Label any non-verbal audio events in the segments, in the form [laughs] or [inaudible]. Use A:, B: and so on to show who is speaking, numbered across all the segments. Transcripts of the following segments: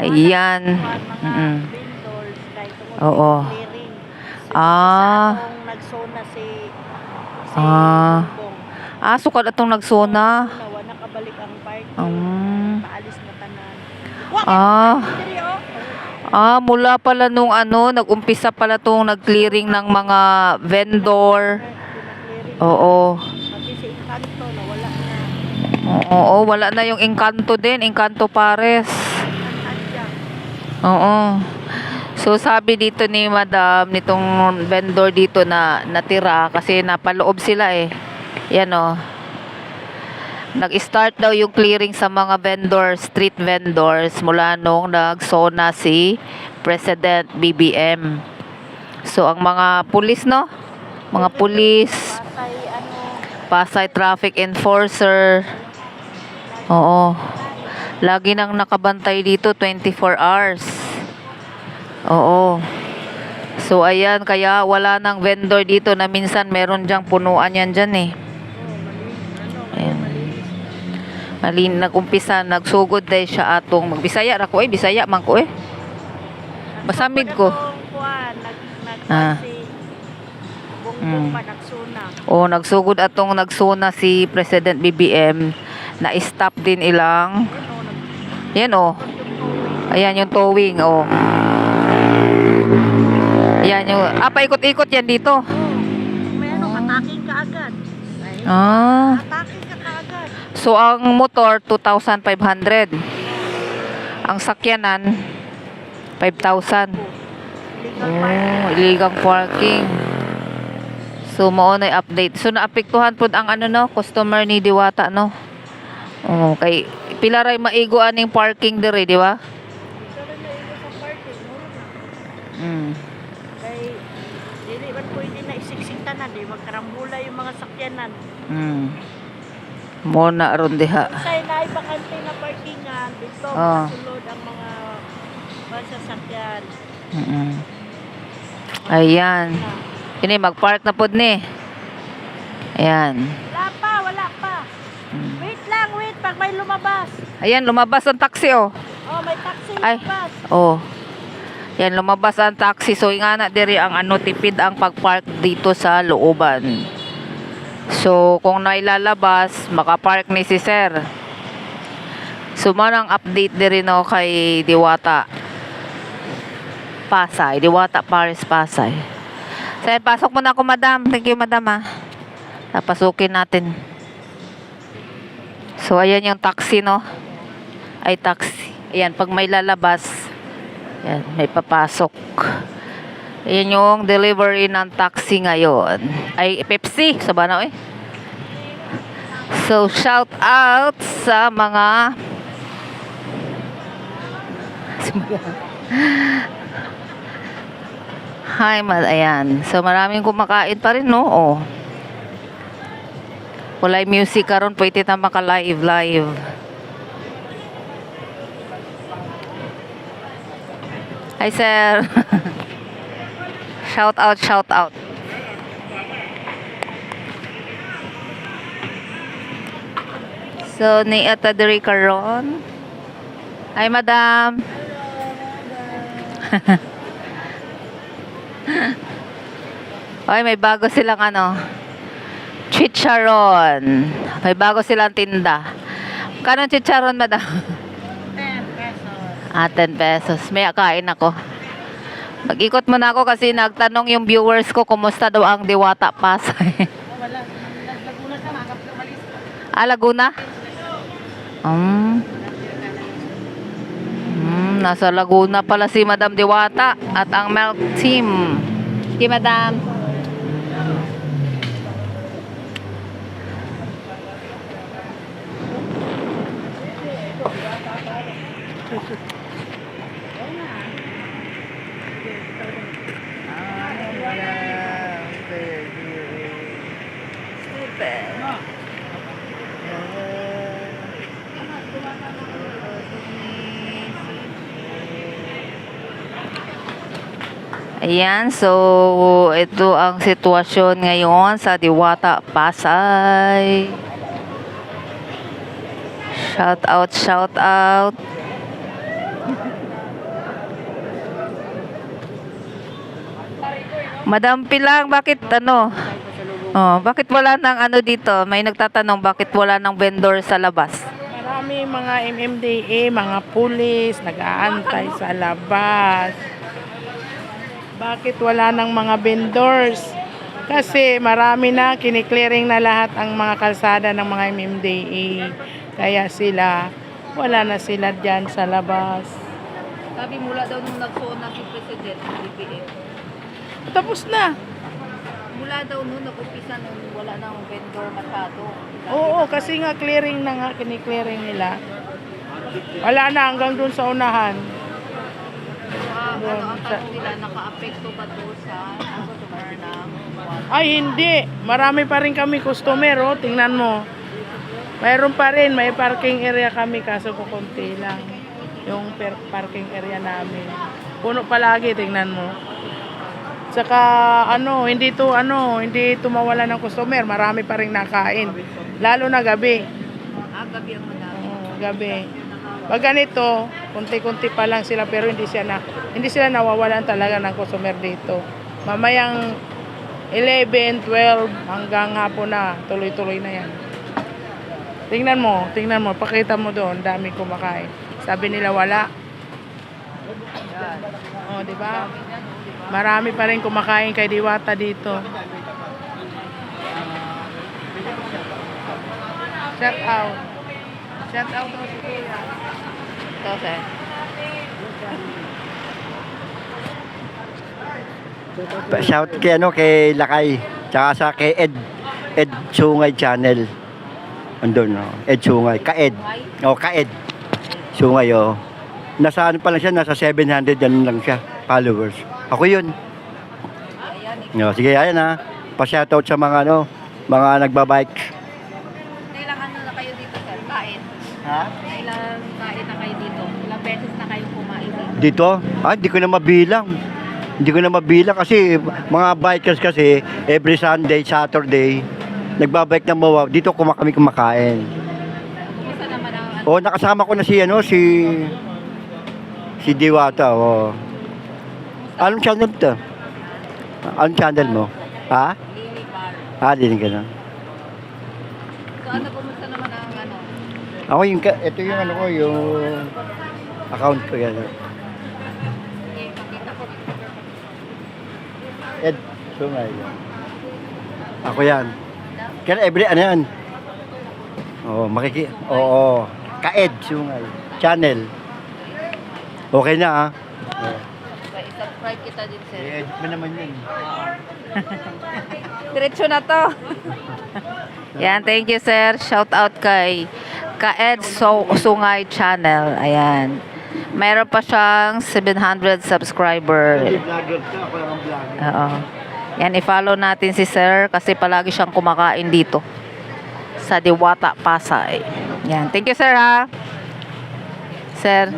A: Ayan.
B: tungkol
A: Oo. Ah.
B: nagsona si
A: Ah. Ah, sukad atong nagsona.
B: Nawa nakabalik ang party.
A: Um,
B: Paalis na tanan.
A: ah, ah, mula pala nung ano, nag-umpisa pala tong nag-clearing ng mga vendor. Oo.
B: Pati si na.
A: Oo, wala na yung Encanto din, Encanto Pares. Oo. So sabi dito ni Madam nitong vendor dito na natira kasi napaloob sila eh. Yan oh. Nag-start daw yung clearing sa mga vendor, street vendors mula nung nagsona si President BBM. So ang mga pulis no? Mga pulis,
B: Patay ano.
A: Pasay traffic enforcer. Oo. Lagi nang nakabantay dito 24 hours. Oo. So ayan, kaya wala nang vendor dito na minsan meron diyang punuan yan dyan eh. Ayan. Malin, nag-umpisa, nagsugod dahil siya atong magbisaya ra ko eh, bisaya man ko eh. Basamid ko. Ah. Mm. O nagsugod atong nagsuna si President BBM na stop din ilang. Yan oh. Ayan yung towing, oh. Ayan yung, ah, paikot-ikot yan dito.
B: Oh, may ano, ataking ka agad.
A: Ah.
B: ataking ka kaagad.
A: So, ang motor, 2,500. Ang sakyanan, 5,000.
B: Legal parking.
A: Oh, illegal parking. So, mao na update. So, naapektuhan po ang ano no, customer ni Diwata, no? Oh, kay pila ray maigo aning parking diri, di ba? Mm.
B: Kay, dili man pwede na isiksita na, di magkarambula yung mga sakyanan.
A: Mm. Mo na ron diha.
B: Kaya na bakante na parkingan, dito
A: Ah.
B: makasulod ang mga mga sasakyan.
A: Mm. Ayan.
B: Na,
A: Ini mag-park na pod ni. Ayan.
B: May lumabas.
A: Ayan, lumabas ang taxi oh.
B: Oh, may taxi
A: Ay.
B: lumabas.
A: Oh. Yan, lumabas ang taxi. So, nga na diri ang ano, tipid ang pag-park dito sa looban. So, kung nailalabas, makapark ni si Sir. So, manang update diri no kay Diwata. Pasay. Diwata Paris Pasay. Sir, pasok mo na ako, madam. Thank you, madam, ah. Napasukin natin. So, ayan yung taxi, no? Ay, taxi. Ayan, pag may lalabas, Yan, may papasok. Ayan yung delivery ng taxi ngayon. Ay, Pepsi. Sa banaw eh. So, shout out sa mga [laughs] Hi, mad. Ayan. So, maraming kumakain pa rin, no? Oh. Walay music karon pwede ta maka-live live. Hi, sir. [laughs] shout out, shout out. So, ni ata diri karon. Hi, madam. [laughs] Oy, may bago silang ano. Chicharon. May bago silang tinda. Kanong chicharon, madam?
B: 10 pesos.
A: Ah, 10 pesos. May kain ako. Mag-ikot muna ako kasi nagtanong yung viewers ko kumusta daw ang Diwata Pasay.
B: Oh, wala. Laguna ka, makap umalis.
A: ah, Laguna? Um, mm, nasa Laguna pala si Madam Diwata at ang milk team. Okay, Madam. Ayan, so ito ang sitwasyon ngayon sa Diwata, Pasay. Shout out, shout out. Madam Pilang, bakit ano? Oh, bakit wala nang ano dito? May nagtatanong bakit wala nang vendor sa labas?
B: Marami mga MMDA, mga pulis, nag-aantay sa labas. Bakit wala nang mga vendors? Kasi marami na, kiniklearing na lahat ang mga kalsada ng mga MMDA. Kaya sila, wala na sila dyan sa labas.
A: Sabi mula daw nung nagsuon na si President ng BPM.
B: Tapos na.
A: Mula daw nung nag-umpisa nung wala nang vendor masyado.
B: Oo, kasi nga clearing na nga, kiniklearing nila. Wala na hanggang dun sa unahan.
A: Ah,
B: Doon,
A: ano ang tanong nila, naka-apekto ba to sa customer ng?
B: Ay, hindi. Marami pa rin kami customer, oh. Tingnan mo. Mayroon pa rin. May parking area kami, kaso kukunti lang. Yung per- parking area namin. Puno palagi, tingnan mo. Saka, ano, hindi to, ano, hindi to mawala ng customer. Marami pa rin nakain. Lalo na gabi.
A: Ah, gabi ang madami.
B: Oo, gabi. Pag ganito, kunti-kunti pa lang sila pero hindi sila na hindi sila nawawalan talaga ng customer dito. Mamayang 11, 12 hanggang hapon na tuloy-tuloy na yan. Tingnan mo, tingnan mo, pakita mo doon, dami kumakain. Sabi nila wala. Oh, di ba? Marami pa rin kumakain kay Diwata dito. Shout out. Shout out daw si Kuya.
A: Ito, sir.
C: Shout kay ano kay Lakay. Tsaka sa kay Ed Ed Sungay channel. Andun no. Ed Sungay, ka Ed. Oh, ka Ed. Sungay oh. Nasa ano pa lang siya, nasa 700 yan lang siya followers. Ako 'yun. No, sige ayan ha. Pa-shoutout sa mga ano, mga nagbabike.
A: Ilang ano na kayo dito, sir? Kain?
C: Ha?
A: Ilang kain na kayo dito? Ilang beses na kayo kumain dito?
C: Dito? Ah, hindi ko na mabilang. Hindi ko na mabilang kasi mga bikers kasi every Sunday, Saturday, nagbabike na mawaw. Dito kuma kami kumakain.
A: Kumusta naman ang ano?
C: O, nakasama ko na si ano, si si Diwata, o. Anong channel to? Anong channel mo? Ha? Ah, din ka na.
A: So ano, kumusta naman ang ano?
C: Ako yung, ka- ito yung ano ko, yung account ko yan. Ed, sungay. Ako yan. Kaya every, ano yan? Oo, makiki... Oo, ka-Ed, sungay. Channel. Okay na, ah.
A: Subscribe kita din, sir.
C: I-edit mo naman yun. [laughs]
A: Diretso na to. [laughs] Yan, thank you sir. Shout out kay Kaed so Sungay Channel. Ayan. Meron pa siyang 700 subscriber.
C: vlogger ka, ako lang ang vlogger.
A: Oo. Yan, i-follow natin si sir kasi palagi siyang kumakain dito sa Diwata, Pasay. Yan. Thank you sir ha. Sir,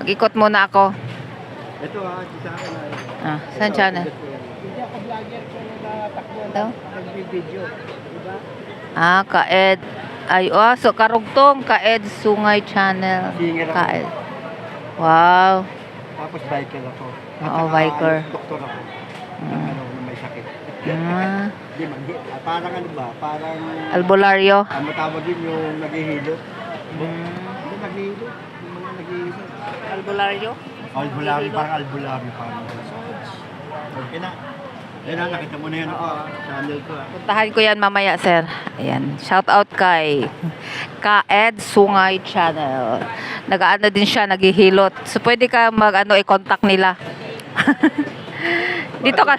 A: mag-ikot muna ako.
C: Ito ah, sa akin ah.
A: Ah, saan channel?
C: Hindi ako vlogger ko nagtatakbo
A: Daw?
C: nagbibideo. Diba?
A: Ah, Kaed. Ay, oh, so karugtong Kaed Sungay Channel. Kaed. Wow.
C: Tapos biker ako.
A: Oo, biker.
C: Doktor ako.
A: Mm.
C: Ano, may sakit.
A: Ah,
C: Di man, di, ah, parang ano ba? Parang,
A: albularyo.
C: ano tawag yun yung naghihilo?
A: Mm.
C: Hindi, naghihilo. Yung mga naghihilo.
A: Albularyo?
C: Albularyo, parang albularyo. Parang Okay na. Ayun na, nakita mo na yun ako ah. Channel ko ah.
A: Puntahan ko yan mamaya, sir. Ayan. Shout out kay Kaed Sungay Channel. Nag-ano din siya, naghihilot. So, pwede ka mag-ano, i-contact nila. [laughs] Dito ka.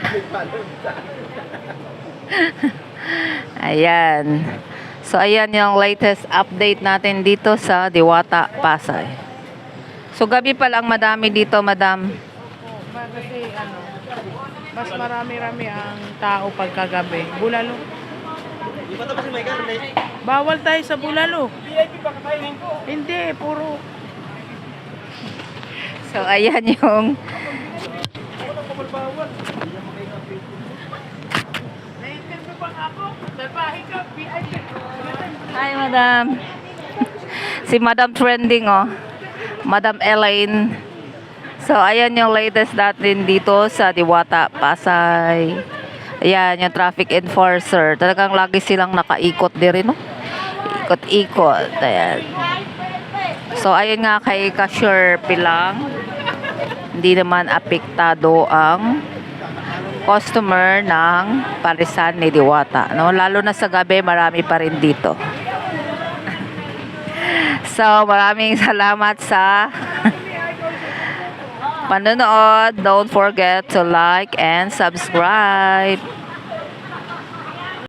A: [laughs] ayan. So, ayan yung latest update natin dito sa Diwata, Pasay. So, gabi pa lang madami dito, madam.
B: Ma- Kasi ano, mas marami-rami ang tao pagkagabi. Bulalo. Bawal tayo sa bulalo. Hindi, puro.
A: So, ayan yung
B: Na-interview pa nga ako. Salbahe ka, VIP.
A: Hi, madam. si Madam Trending, oh. Madam Elaine So, ayan yung latest natin dito sa Diwata, Pasay. Ayan, yung traffic enforcer. Talagang lagi silang nakaikot din rin, no? Ikot-ikot. Ayan. So, ayun nga kay Cashier Pilang. Hindi naman apektado ang customer ng parisan ni Diwata. No? Lalo na sa gabi, marami pa rin dito. [laughs] So, maraming salamat sa [laughs] panonood. Don't forget to like and subscribe.